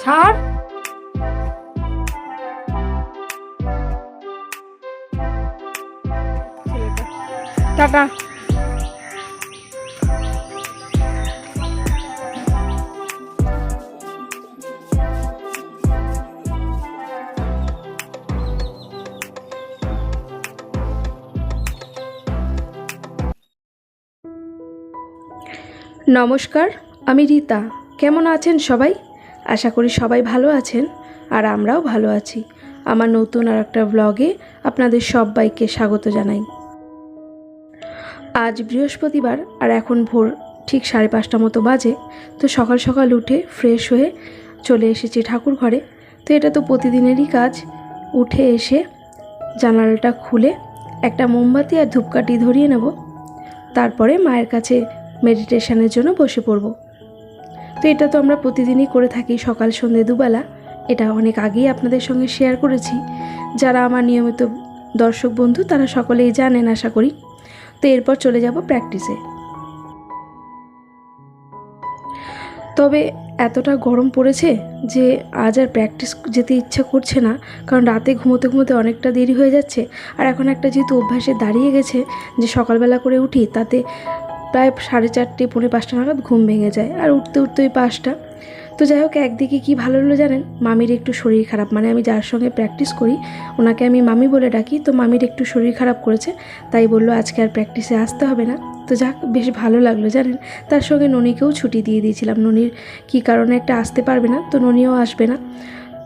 ছাড়। টাটা। নমস্কার আমি রীতা। কেমন আছেন সবাই? আশা করি সবাই ভালো আছেন আর আমরাও ভালো আছি। আমার নতুন আর একটা ব্লগে আপনাদের সবাইকে স্বাগত জানাই। আজ বৃহস্পতিবার আর এখন ভোর ঠিক সাড়ে পাঁচটা মতো বাজে, তো সকাল সকাল উঠে ফ্রেশ হয়ে চলে এসেছি ঠাকুর ঘরে। তো এটা তো প্রতিদিনেরই কাজ। উঠে এসে জানালাটা খুলে একটা মোমবাতি আর ধূপকাঠি ধরিয়ে নেব। তারপরে মায়ের কাছে মেডিটেশনের জন্য বসে পড়ব। তো এটা তো আমরা প্রতিদিনই করে থাকি সকাল সন্ধে দুবেলা। এটা অনেক আগেই আপনাদের সঙ্গে শেয়ার করেছি। যারা আমার নিয়মিত দর্শক বন্ধু, তারা সকলেই জানেন, আশা করি। তো এরপর চলে যাব প্র্যাকটিসে তবে এতটা গরম পড়েছে যে আজ আর প্র্যাকটিস যেতে ইচ্ছা করছে না, কারণ রাতে ঘুমোতে ঘুমোতে অনেকটা দেরি হয়ে যাচ্ছে। আর এখন একটা যেহেতু অভ্যাসে দাঁড়িয়ে গেছে যে সকালবেলা করে উঠি, তাতে প্রায় সাড়ে চারটে, পৌনে পাঁচটা নাগাদ ঘুম ভেঙে যায় আর উঠতে উঠতে ওই পাঁচটা। তো যাই হোক, একদিকে কি ভালো হলো জানেন? মামির একটু শরীর খারাপ। মানে আমি যার সঙ্গে প্র্যাকটিস করি, ওনাকে আমি মামি বলে ডাকি, তো মামির একটু শরীর খারাপ করেছে, তাই বলল আজকে আর প্র্যাকটিসে আসতে হবে না। তো যাক, বেশ ভালো লাগল জানেন। তার সঙ্গে ননিকেও ছুটি দিয়ে দিয়েছিলাম। ননির কী কারণে একটা আসতে পারবে না, তো ননিও আসবে না।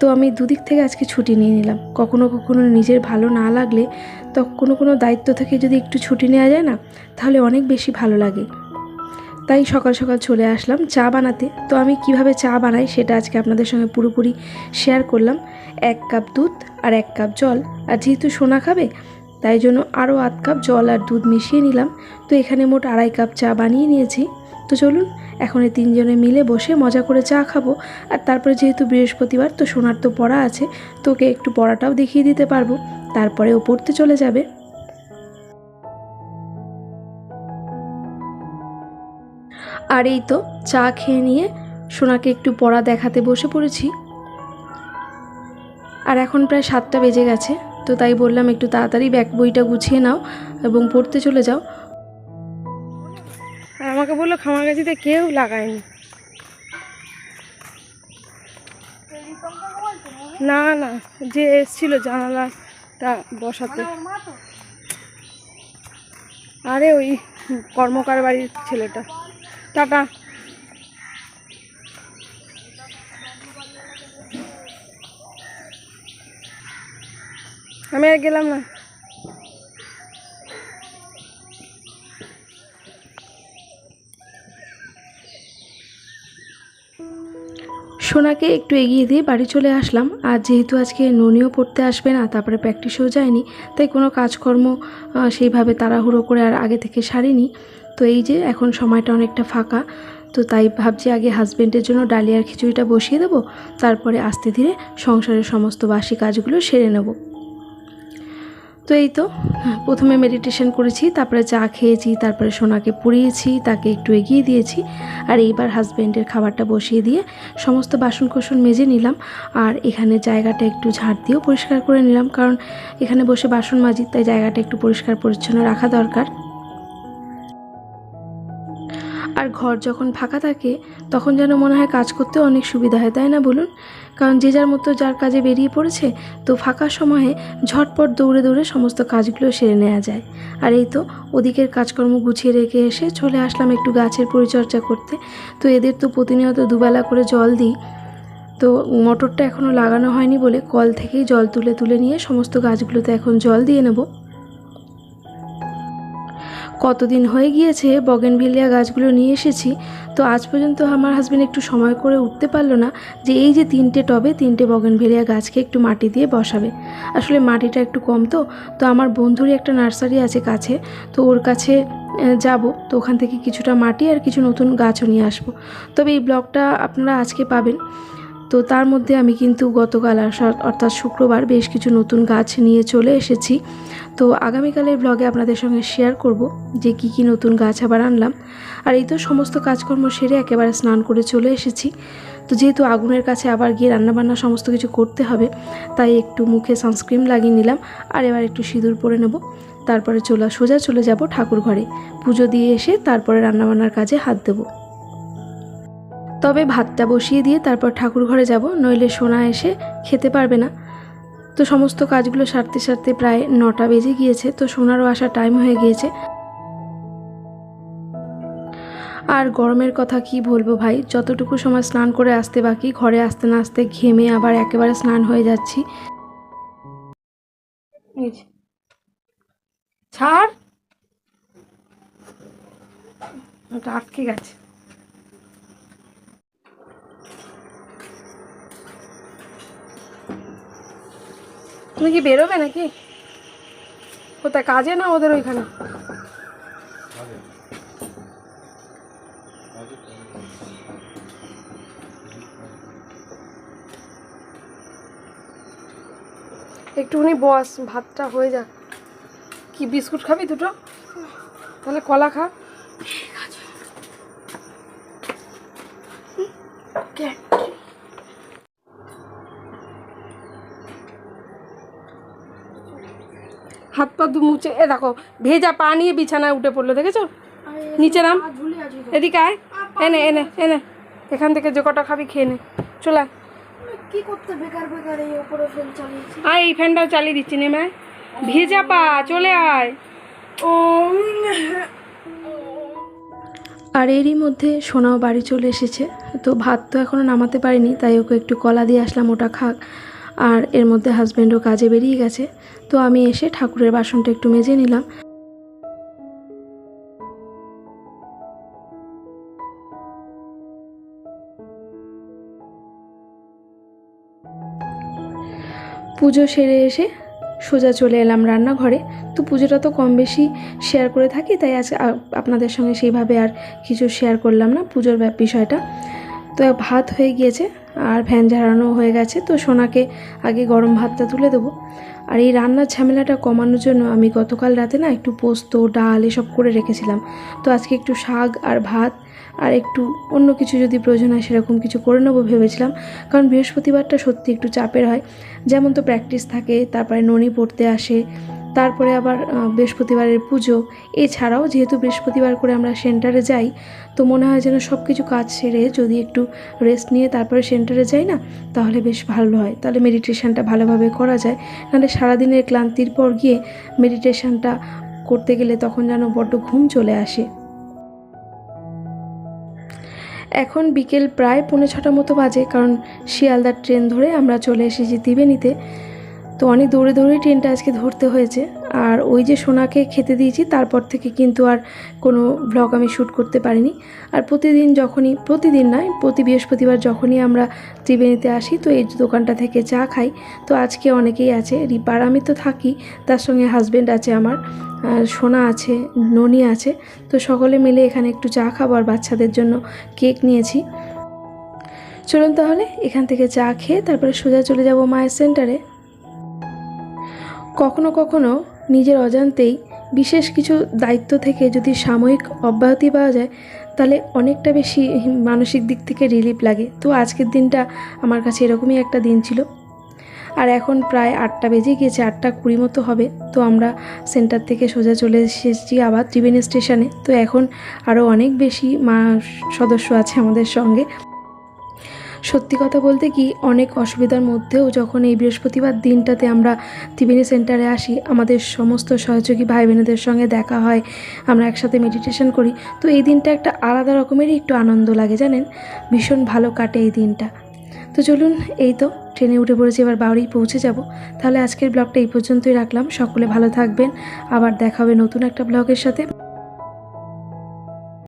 তো আমি দুদিক থেকে আজকে ছুটি নিয়ে নিলাম। কখনো কখনো নিজের ভালো না লাগলে তো কোনো কোনো দায়িত্ব থেকে যদি একটু ছুটি নেওয়া যায় না, তাহলে অনেক বেশি ভালো লাগে। তাই সকাল সকাল চলে আসলাম চা বানাতে। তো আমি কীভাবে চা বানাই সেটা আজকে আপনাদের সঙ্গে পুরোপুরি শেয়ার করলাম। এক কাপ দুধ আর এক কাপ জল। আর যেহেতু সোনা খাবে, তাই জন্য আরও আধ কাপ জল আর দুধ মিশিয়ে নিলাম। তো এখানে মোট আড়াই কাপ চা বানিয়ে নিয়েছি। তো চলুন, এখন এই তিনজনে মিলে বসে মজা করে চা খাব। আর তারপরে যেহেতু বৃহস্পতিবার, তো সোনার তো পড়া আছে, তোকে একটু পড়াটাও দেখিয়ে দিতে পারব। তারপরে ও পড়তে চলে যাবে। আর এই তো, চা খেয়ে নিয়ে সোনাকে একটু পড়া দেখাতে বসে পড়েছি। আর এখন প্রায় সাতটা বেজে গেছে, তো তাই বললাম একটু তাড়াতাড়ি ব্যাগ বইটা গুছিয়ে নাও এবং পড়তে চলে যাও। আমাকে বলল খামারগাছিতে কেউ লাগায়নি। না না, যে এসছিল জানালাটা বসাতে। আরে ওই কর্মকার বাড়ির ছেলেটা। টাটা। আমি আর গেলাম না। সোনাকে একটু এগিয়ে দিয়ে বাড়ি চলে আসলাম। আর যেহেতু আজকে ননিও পড়তে আসবে না, তারপরে প্র্যাকটিসও যায়নি, তাই কোনো কাজকর্ম সেইভাবে তাড়াহুড়ো করে আর আগে থেকে সারিনি। তো এই যে এখন সময়টা অনেকটা ফাঁকা, তো তাই ভাবছি আগে হাজব্যান্ডের জন্য ডালিয়ার খিচুড়িটা বসিয়ে দেবো, তারপরে আস্তে ধীরে সংসারের সমস্ত বাসি কাজগুলো সেরে নেব। তো এই তো হ্যাঁ, প্রথমে মেডিটেশন করেছি তারপরে চা খেয়েছি তারপরে সোনাকে পুড়িয়েছি তাকে একটু এগিয়ে দিয়েছি আর এইবার হাজব্যান্ডের খাবারটা বসিয়ে দিয়ে সমস্ত বাসন কোসন মেজে নিলাম আর এখানে জায়গাটা একটু ঝাড় দিয়েও পরিষ্কার করে নিলাম কারণ এখানে বসে বাসন মাজি তাই জায়গাটা একটু পরিষ্কার পরিচ্ছন্ন রাখা দরকার। আর ঘর যখন ফাঁকা থাকে, তখন যেন মনে হয় কাজ করতেও অনেক সুবিধা হয়, তাই না বলুন? কারণ যে যার মতো যার কাজে বেরিয়ে পড়েছে, তো ফাঁকা সময়ে ঝটপট দৌড়ে দৌড়ে সমস্ত কাজগুলো সেরে নেওয়া যায়। আর এই তো ওদিকের কাজকর্ম গুছিয়ে রেখে এসে চলে আসলাম একটু গাছের পরিচর্যা করতে। তো এদের তো প্রতিনিয়ত দুবেলা করে জল দিই। তো মোটরটা এখনও লাগানো হয়নি বলে কল থেকেই জল তুলে তুলে নিয়ে সমস্ত গাছগুলোতে এখন জল দিয়ে নেব। কতদিন হয়ে গিয়েছে বগেনভিলিয়া গাছগুলো নিয়ে এসেছি, তো আজ পর্যন্ত আমার হাজব্যান্ড একটু সময় করে উঠতে পারল না যে এই যে তিনটে টবে তিনটে বগেনভিলিয়া গাছকে একটু মাটি দিয়ে বসাবে। আসলে মাটিটা একটু কম তো তো আমার বন্ধুরই একটা নার্সারি আছে কাছে, তো ওর কাছে যাব, তো ওখান থেকে কিছুটা মাটি আর কিছু নতুন গাছও নিয়ে আসব। তবে এই ব্লগটা আপনারা আজকে পাবেন। তো তার মধ্যে আমি কিন্তু গতকাল অর্থাৎ শুক্রবার বেশ কিছু নতুন গাছ নিয়ে চলে এসেছি। তো আগামীকালের ব্লগে আপনাদের সঙ্গে শেয়ার করব যে কি কি নতুন গাছ আবার আনলাম। আর এই তো সমস্ত কাজকর্ম সেরে একেবারে স্নান করে চলে এসেছি। তো যেহেতু আগুনের কাছে আবার গিয়ে রান্নাবান্না সমস্ত কিছু করতে হবে, তাই একটু মুখে সানস্ক্রিন লাগিয়ে নিলাম আর এবার একটু সিঁদুর পরে নেব। তারপরে চলা সোজা চলে যাব ঠাকুর ঘরে। পুজো দিয়ে এসে তারপরে রান্নাবান্নার কাজে হাত দেবো। তবে ভাতটা বসিয়ে দিয়ে তারপর ঠাকুর ঘরে যাব, নইলে সোনা এসে খেতে পারবে না। তো সমস্ত কাজগুলো সারতে সারতে প্রায় নটা বেজে গিয়েছে, তো সোনারও আসার টাইম হয়ে গিয়েছে। আর গরমের কথা কি বলব ভাই? যতটুকু সময় স্নান করে আসতে বাকি, ঘরে আসতে না আসতে ঘেমে আবার একেবারে স্নান হয়ে যাচ্ছি। ছাড়। আটকে গেছে। তুমি কি বেরোবে নাকি? কোথায়? কাজে না ওদের ওইখানে? একটুখানি বস ভাতটা হয়ে যাক। কি বিস্কুট খাবি দুটো? তাহলে কলা খা। হাত পা দু মুছে এ দেখো ভেজা পা নিয়ে বিছানায় উঠে পড়ল দেখেছ? নিচে নাম। এদিকে আয়। এনে এনে এনে। এখান থেকে যে কটা খাবি খেয়ে নে। চলে আয়। কি করতে বেকার বেকার এই উপরে ফেল চালিয়েছি। আয় এই ফ্যানটাও চালিয়ে দিচ্ছি নেমে ভেজা পা চলে আয়। ও আর এরই মধ্যে সোনাও বাড়ি চলে এসেছে। তো ভাত তো এখনও নামাতে পারিনি তাই ওকে একটু কলা দিয়ে আসলাম ওটা খাক। আর এর মধ্যে হাজব্যান্ডও কাজে বেরিয়ে গেছে। তো আমি এসে ঠাকুরের বাসনটা একটু মেজে নিলাম। পুজো সেরে এসে সোজা চলে এলাম রান্নাঘরে। তো পুজোটা তো কম বেশি শেয়ার করে থাকি, তাই আজ আপনাদের সঙ্গে সেইভাবে আর কিছু শেয়ার করলাম না পুজোর বিষয়টা। তো ভাত হয়ে গিয়েছে। আর ফ্যান ঝাড়ানো হয়ে গেছে, তো সোনাকে আগে গরম ভাতটা তুলে দেবো। আর এই রান্নার ঝামেলাটা কমানোর জন্য আমি গতকাল রাতে না একটু পোস্ত, ডাল এসব করে রেখেছিলাম। তো আজকে একটু শাক আর ভাত আর একটু অন্য কিছু যদি প্রয়োজন হয় সেরকম কিছু করে নেব ভেবেছিলাম, কারণ বৃহস্পতিবারটা সত্যি একটু চাপের হয়। যেমন তো প্র্যাকটিস থাকে, তারপরে ননি পড়তে আসে তারপরে আবার বৃহস্পতিবারের পুজো। এছাড়াও যেহেতু বৃহস্পতিবার করে আমরা সেন্টারে যাই, তো মনে হয় যেন সব কিছু কাজ সেরে যদি একটু রেস্ট নিয়ে তারপরে সেন্টারে যাই না, তাহলে বেশ ভালো হয়। তাহলে মেডিটেশনটা ভালোভাবে করা যায়। নাহলে সারাদিনের ক্লান্তির পর গিয়ে মেডিটেশনটা করতে গেলে তখন যেন বড্ড ঘুম চলে আসে। এখন বিকেল প্রায় পৌনে ছটা মতো বাজে, কারণ শিয়ালদার ট্রেন ধরে আমরা চলে এসেছি ত্রিবেণীতে। তো অনেক দৌড়ে দৌড়েই ট্রেনটা আজকে ধরতে হয়েছে। আর ওই যে সোনাকে খেতে দিয়েছি, তারপর থেকে কিন্তু আর কোনো ব্লগ আমি শ্যুট করতে পারিনি। আর প্রতিদিন যখনই, প্রতিদিন নয়, প্রতি বৃহস্পতিবার যখনই আমরা ত্রিবেণীতে আসি, তো এই দোকানটা থেকে চা খাই। তো আজকে অনেকেই আছে রিপার আমি তো থাকি, তার সঙ্গে হাজব্যান্ড আছে আমার সোনা আছে, ননি আছে। তো সকলে মিলে এখানে একটু চা খাব আর বাচ্চাদের জন্য কেক নিয়েছি। চলুন তাহলে, এখান থেকে চা খেয়ে তারপরে সোজা চলে যাব মায়ের সেন্টারে কখনো কখনো নিজের অজান্তেই বিশেষ কিছু দায়িত্ব থেকে যদি সাময়িক অব্যাহতি পাওয়া যায়, তাহলে অনেকটা বেশি মানসিক দিক থেকে রিলিফ লাগে। তো আজকের দিনটা আমার কাছে এরকমই একটা দিন ছিল। আর এখন প্রায় আটটা বেজে গিয়েছে, আটটা কুড়ি মতো হবে। তো আমরা সেন্টার থেকে সোজা চলে এসেছি আবার ত্রিবেণী স্টেশনে তো এখন আরও অনেক বেশি মা, সদস্য আছে আমাদের সঙ্গে। সত্যি কথা বলতে কি, অনেক অসুবিধার মধ্যেও যখন এই বৃহস্পতিবার দিনটাতে আমরা ত্রিবেণী সেন্টারে আসি, আমাদের সমস্ত সহযোগী ভাই বোনেদের সঙ্গে দেখা হয়, আমরা একসাথে মেডিটেশন করি, তো এই দিনটা একটা আলাদা রকমেরই একটু আনন্দ লাগে জানেন? ভীষণ ভালো কাটে এই দিনটা। তো চলুন, এই তো, ট্রেনে উঠে পড়েছি, এবার বাড়ি পৌঁছে যাব। তাহলে আজকের ব্লগটা এই পর্যন্তই রাখলাম, সকলে ভালো থাকবেন, আবার দেখা হবে নতুন একটা ব্লগের সাথে।